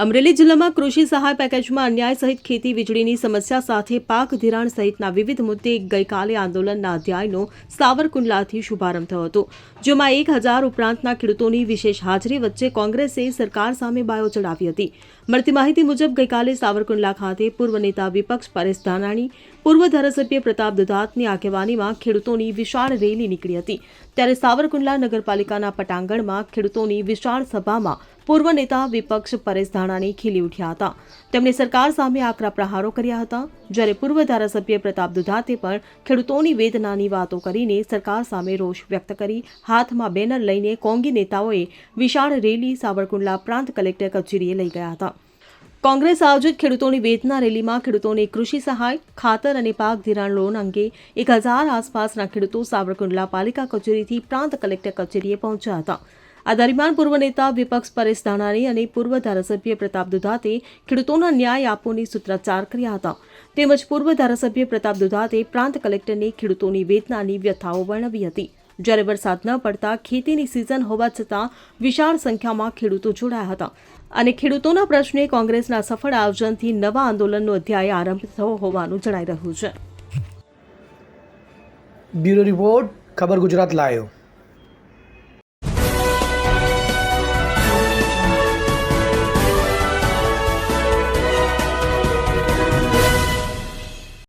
અમરેલી જિલ્લામાં કૃષિ સહાય પેકેજમાં અન્યાય સહિત ખેતી વીજળીની સમસ્યા સાથે પાક ધિરાણ સહિતના વિવિધ મુદ્દે ગઈકાલે આંદોલનના અધ્યાયનો સાવરકુંડલાથી શુભારંભ થયો હતો, જેમાં એક હજાર ઉપરાંતના ખેડૂતોની વિશેષ હાજરી વચ્ચે કોંગ્રેસે સરકાર સામે બાયો ચડાવી હતી. મળતી માહિતી મુજબ ગઈકાલે સાવરકુંડલા ખાતે પૂર્વ નેતા વિપક્ષ પરેશ ધાનાણી, પૂર્વ ધારાસભ્ય પ્રતાપ દુધાતની આગેવાનીમાં ખેડૂતોની વિશાળ રેલી નીકળી હતી. ત્યારે સાવરકુંડલા નગરપાલિકાના પટાંગણમાં ખેડૂતોની વિશાળ સભામાં પૂર્વ નેતા વિપક્ષ પરેશ ધાનાણી ખીલી ઉઠ્યા હતા. તેમણે સરકાર સામે આકરા પ્રહારો કર્યા હતા. જ્યારે પૂર્વ ધારાસભ્ય પ્રતાપ દુધાતે પણ ખેડૂતોની વેદનાની વાતો કરીને સરકાર સામે રોષ વ્યક્ત કરી, હાથમાં બેનર લઈને કોંગી નેતાઓએ વિશાળ રેલી સાવરકુંડલા પ્રાંત કલેક્ટર કચેરીએ લઈ ગયા હતા. કોંગ્રેસ આયોજિત ખેડૂતોની વેદના રેલીમાં ખેડૂતોને કૃષિ સહાય, ખાતર અને પાક ધિરાણ લોન અંગે એક હજાર આસપાસના ખેડૂતો સાવરકુંડલા પાલિકા કચેરીથી પ્રાંત કલેક્ટર કચેરીએ પહોંચ્યા હતા. આ દરમિયાન પૂર્વ નેતા વિપક્ષ પરેશ ધાનાણી અને પૂર્વ ધારાસભ્ય પ્રતાપ દુધાતે ખેડૂતોના ન્યાય આપવાની સૂત્રાચાર કર્યા હતા. તેમજ પૂર્વ ધારાસભ્ય પ્રતાપ દુધાતે પ્રાંત કલેક્ટરને ખેડૂતોની વેદનાની વ્યથાઓ વર્ણવી હતી. જ્યારે વરસાદ ન પડતા ખેતીની સિઝન હોવા છતાં વિશાળ સંખ્યામાં ખેડૂતો જોડાયા હતા અને ખેડૂતોના પ્રશ્ને કોંગ્રેસના સફળ આયોજનથી નવા આંદોલનનો અધ્યાય આરંભ થયો હોવાનું જણાઈ રહ્યું છે. બ્યુરો રિપોર્ટ, ખબર ગુજરાત લાયો